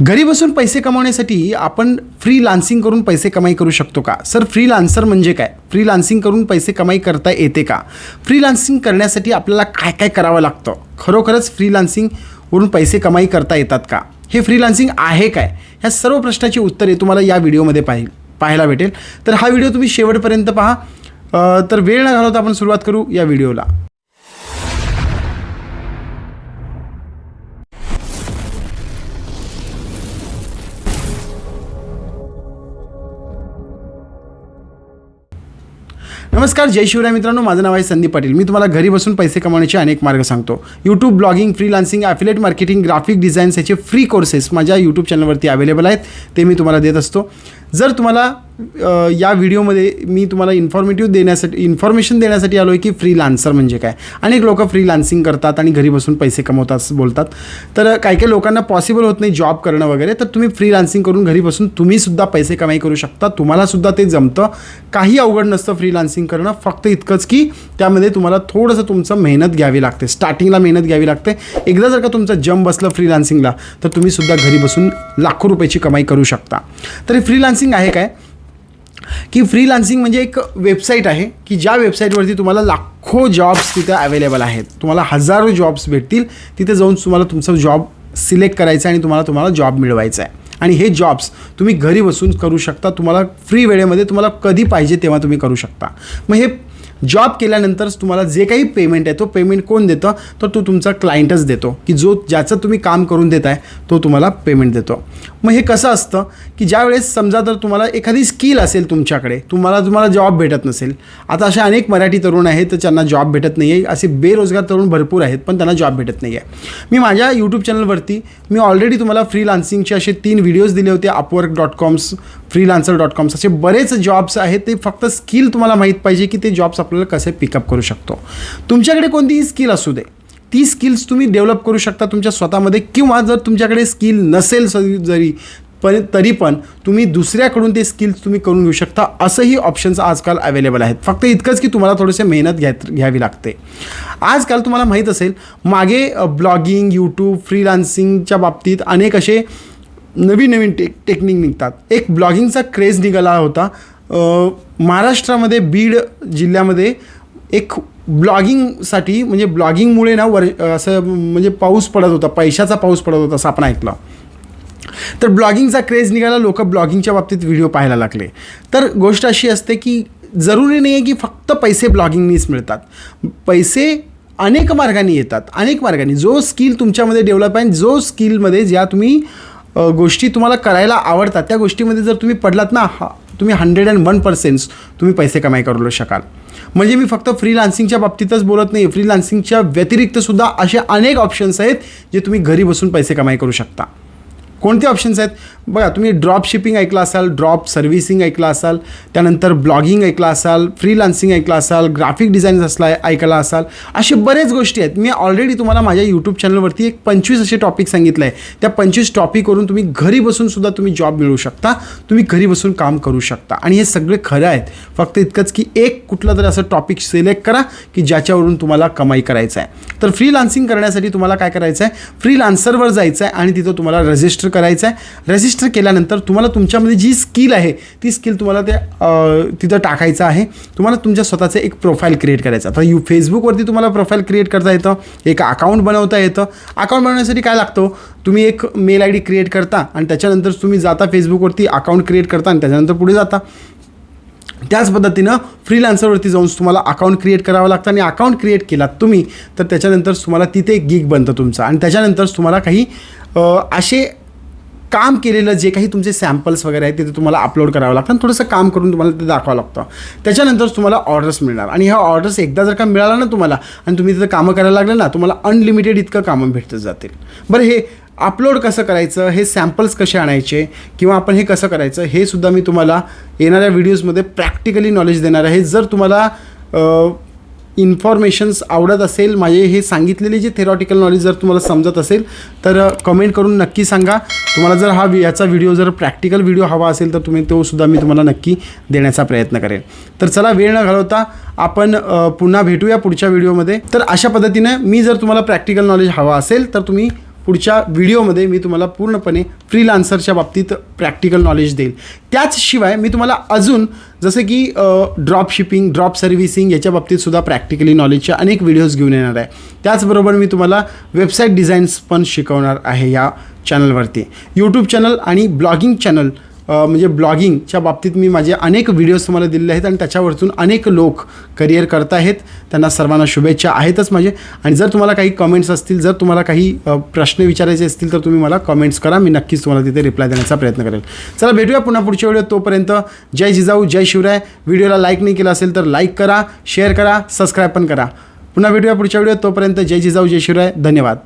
घरी बसून पैसे कमावण्यासाठी आपण फ्री लान्सिंग करून पैसे कमाई करू शकतो का? सर फ्री लान्सर म्हणजे काय? फ्री लान्सिंग करून पैसे कमाई करता येते का? फ्री लान्सिंग करण्यासाठी आपल्याला काय काय करावं लागतं? खरोखरच फ्री लान्सिंगवरून पैसे कमाई करता येतात का? हे फ्री लान्सिंग आहे काय? ह्या सर्व प्रश्नाची उत्तरे तुम्हाला या व्हिडिओमध्ये पाहि पाहायला भेटेल. तर हा व्हिडिओ तुम्ही शेवटपर्यंत पहा. तर वेळ न घालवता आपण सुरुवात करू या व्हिडिओला. नमस्कार जय शिवराय मित्रांनो. माझं नाव आहे संदीप पाटील. मी तुम्हाला घरी बसून पैसे कमावण्याचे अनेक मार्ग सांगतो. YouTube blogging freelancing affiliate marketing graphic designs याचे फ्री कोर्सेस माझ्या यूट्यूब चॅनलवरती अवेलेबल आहेत. ते मी तुम्हाला देत असतो. जर तुम्हाला या व्हिडिओमध्ये मी तुम्हाला इन्फॉर्मेटिव्ह देण्यासाठी इन्फॉर्मेशन देण्यासाठी आलो आहे की फ्री लान्सर म्हणजे काय? अनेक लोक फ्री लान्सिंग करतात आणि घरी बसून पैसे कमवतात बोलतात. तर काही काही लोकांना पॉसिबल होत नाही जॉब करणं वगैरे तर तुम्ही फ्री लान्सिंग करून घरी बसून तुम्हीसुद्धा पैसे कमाई करू शकता. तुम्हालासुद्धा ते जमतं. काही अवघड नसतं फ्री लान्सिंग करणं. फक्त इतकंच की त्यामध्ये तुम्हाला थोडंसं तुमचं मेहनत घ्यावी लागते. स्टार्टिंगला मेहनत घ्यावी लागते. एकदा जर का तुमचं जम बसलं फ्रीलान्सिंगला तर तुम्हीसुद्धा घरी बसून लाखो रुपयाची कमाई करू शकता. तरी फ्री लान्स फ्रीलान्सिंग आहे काय? की फ्रीलान्सिंग म्हणजे एक वेबसाईट आहे की ज्या वेबसाईटवरती तुम्हाला लाखो जॉब्स तिथं अवेलेबल आहेत. तुम्हाला हजारो जॉब्स भेटतील. तिथे जाऊन तुम्हाला तुमचा जॉब सिलेक्ट करायचा आहे आणि तुम्हाला तुम्हाला जॉब मिळवायचा आहे. आणि हे जॉब्स तुम्ही घरी बसून करू शकता. तुम्हाला फ्री वेळेमध्ये तुम्हाला कधी पाहिजे तेव्हा तुम्ही करू शकता. मग हे जॉब केल्यानंतर तुम्हाला जे काही पेमेंट आहे तो पेमेंट कोण देतं? तर तो तुमचा क्लायंटच देतो. की जो ज्याचं तुम्ही काम करून देत आहे तो तुम्हाला पेमेंट देतो. मग हे कसं असतं? की ज्यावेळेस समजा जर तुम्हाला एखादी स्किल असेल तुमच्याकडे तुम्हाला तुम्हाला जॉब भेटत नसेल. आता अशा अनेक मराठी तरुण आहेत तर त्यांना जॉब भेटत नाही आहे असे बेरोजगार तरुण भरपूर आहेत पण त्यांना जॉब भेटत नाही आहे मी माझ्या यूट्यूब चॅनलवरती मी ऑलरेडी तुम्हाला फ्रीलान्सिंगचे असे तीन व्हिडिओज दिले होते Upwork dot coms freelancer dot coms असे बरेच जॉब्स आहेत ते फक्त स्किल तुम्हाला माहीत पाहिजे की ते जॉब्स आपल्याला कसे पिकअप करू शकतो? तुमच्याकडे कोणतीही स्किल असू दे. ती स्किल्स तुम्ही डेव्हलप करू शकता तुमच्या स्वतःमध्ये किंवा जर तुमच्याकडे स्किल नसेल जरी पण तरी पण तुम्ही दुसऱ्याकडून ते स्किल्स तुम्ही करून घेऊ शकता. असंही ऑप्शन्स आजकाल अवेलेबल आहेत. फक्त इतकंच की तुम्हाला थोडेसे मेहनत घ्या घ्यावी लागते. आजकाल तुम्हाला माहीत असेल मागे ब्लॉगिंग यूट्यूब फ्रीलान्सिंगच्या बाबतीत अनेक असे नवीन नवीन टेक टेक्निक निघतात. एक ब्लॉगिंगचा क्रेज निघाला होता. महाराष्ट्रामध्ये बीड जिल्ह्यामध्ये एक ब्लॉगिंगसाठी म्हणजे ब्लॉगिंगमुळे ना वर असं म्हणजे पाऊस पडत होता पैशाचा पाऊस पडत होता असं आपण ऐकलं. तर ब्लॉगिंगचा क्रेज निघाला लोक ब्लॉगिंगच्या बाबतीत व्हिडिओ पाहायला लागले. तर गोष्ट अशी असते की जरुरी नाही आहे की फक्त पैसे ब्लॉगिंगनीच मिळतात. पैसे अनेक मार्गाने येतात अनेक मार्गाने. जो स्किल तुमच्यामध्ये डेव्हलप आहे जो स्किलमध्ये ज्या तुम्ही गोष्टी तुम्हाला करायला आवडतात त्या गोष्टीमध्ये जर तुम्ही पडलात ना हा तुम्ही हंड्रेड अँड वन पर्सेंट्स तुम्ही पैसे कमाई करू शकाल. म्हणजे मी फक्त फ्रीलान्सिंगच्या बाबतीतच बोलत नाही फ्रीलान्सिंगच्या व्यतिरिक्तसुद्धा असे अनेक ऑप्शन्स आहेत जे तुम्ही घरी बसून पैसे कमाई करू शकता. कोणते ऑप्शन्स आहेत? बघा तुम्ही ड्रॉप शिपिंग ऐकलं असाल ड्रॉप सर्व्हिसिंग ऐकलं असाल त्यानंतर ब्लॉगिंग ऐकलं असाल फ्रीलान्सिंग ऐकलं असाल ग्राफिक डिझाईन असला ऐकला असाल असे बरेच गोष्टी आहेत. मी ऑलरेडी तुम्हाला माझ्या यूट्यूब चॅनलवरती एक पंचवीस असे टॉपिक सांगितलं आहे त्या पंचवीस टॉपिकवरून तुम्ही घरी बसून सुद्धा तुम्ही जॉब मिळवू शकता. तुम्ही घरी बसून काम करू शकता. आणि हे सगळे खरं आहेत. फक्त इतकंच की एक कुठलं तरी असं टॉपिक सिलेक्ट करा की ज्याच्यावरून तुम्हाला कमाई करायचं आहे. तर फ्रीलान्सिंग करण्यासाठी तुम्हाला काय करायचं आहे? फ्रीलान्सरवर जायचं आहे आणि तिथं तुम्हाला रजिस्टर करायचं आहे रजिस्टर केल्यानंतर तुम्हाला तुमच्यामध्ये जी स्किल आहे ती स्किल तुम्हाला ते तिथं टाकायचं आहे. तुम्हाला तुमच्या स्वतःचं एक प्रोफाईल क्रिएट करायचं आता यू फेसबुकवरती तुम्हाला प्रोफाईल क्रिएट करता येतं. एक अकाउंट बनवता येतं. अकाउंट बनवण्यासाठी काय लागतं? तुम्ही एक मेल आय डी क्रिएट करता आणि त्याच्यानंतर तुम्ही जाता फेसबुकवरती अकाउंट क्रिएट करता आणि त्याच्यानंतर पुढे जाता. त्याच पद्धतीनं फ्रीलान्सरवरती जाऊन तुम्हाला अकाउंट क्रिएट करावं लागतं आणि अकाउंट क्रिएट केलात तुम्ही तर त्याच्यानंतर तुम्हाला तिथे एक गिग बनतं तुमचं. आणि त्याच्यानंतर तुम्हाला काही असे काम केलेलं जे काही तुमचे सॅम्पल्स वगैरे आहेत तिथे तुम्हाला अपलोड करावं लागतं आणि थोडंसं काम करून तुम्हाला ते दाखवावं लागतं. त्याच्यानंतरच तुम्हाला ऑर्डर्स मिळणार. आणि ह्या ऑर्डर्स एकदा जर का मिळाला ना तुम्हाला आणि तुम्ही तिथं कामं करायला लागले ना तुम्हाला अनलिमिटेड इतकं कामं भेटत जातील. बरं हे अपलोड कसं करायचं? हे सॅम्पल्स कसे आणायचे? किंवा आपण हे कसं करायचं? हे सुद्धा मी तुम्हाला येणाऱ्या व्हिडिओजमध्ये प्रॅक्टिकली नॉलेज देणार आहे. जर तुम्हाला इन्फॉर्मेशन्स आवडत असेल माझे हे सांगितलेले जे थेरॉटिकल नॉलेज जर तुम्हाला समजत असेल तर कमेंट करून नक्की सांगा. तुम्हाला जर हा वि- याचा व्हिडिओ जर प्रॅक्टिकल व्हिडिओ हवा असेल तर तुम्ही तो सुद्धा मी तुम्हाला नक्की देण्याचा प्रयत्न करेन तर चला वेळ न घालवता आपण पुन्हा भेटूया पुढच्या व्हिडिओमध्ये तर अशा पद्धतीने मी जर तुम्हाला प्रॅक्टिकल नॉलेज हवा असेल तर तुम्ही पुढच्या व्हिडिओमध्ये मी तुम्हाला पूर्णपणे फ्रीलान्सरच्या बाबतीत प्रॅक्टिकल नॉलेज देईल. त्याचशिवाय मी तुम्हाला अजून जसं की ड्रॉप शिपिंग ड्रॉप सर्व्हिसिंग याच्या बाबतीत सुद्धा प्रॅक्टिकली नॉलेजचे अनेक व्हिडिओज घेऊन येणार आहे. त्याचबरोबर मी तुम्हाला वेबसाईट डिझाईन्स पण शिकवणार आहे या चॅनलवरती यूट्यूब चॅनल आणि ब्लॉगिंग चॅनल म्हणजे ब्लॉगिंगच्या बाबतीत मी माझे अनेक व्हिडिओज तुम्हाला दिलेले आहेत आणि त्याच्यावरतून अनेक लोक करिअर करत आहेत. त्यांना सर्वांना शुभेच्छा आहेतच माझे. आणि जर तुम्हाला काही कमेंट्स असतील जर तुम्हाला काही प्रश्न विचारायचे असतील तर तुम्ही मला कमेंट्स करा. मी नक्कीच तुम्हाला तिथे रिप्लाय देण्याचा प्रयत्न करेल. चला भेटूया पुन्हा पुढच्या व्हिडिओ तोपर्यंत. जय जिजाऊ जय शिवराय. व्हिडिओला लाईक नाही केला असेल तर लाईक करा शेअर करा सबस्क्राईब पण करा. पुन्हा भेटूया पुढच्या व्हिडिओ तोपर्यंत. जय जिजाऊ जय शिवराय. धन्यवाद.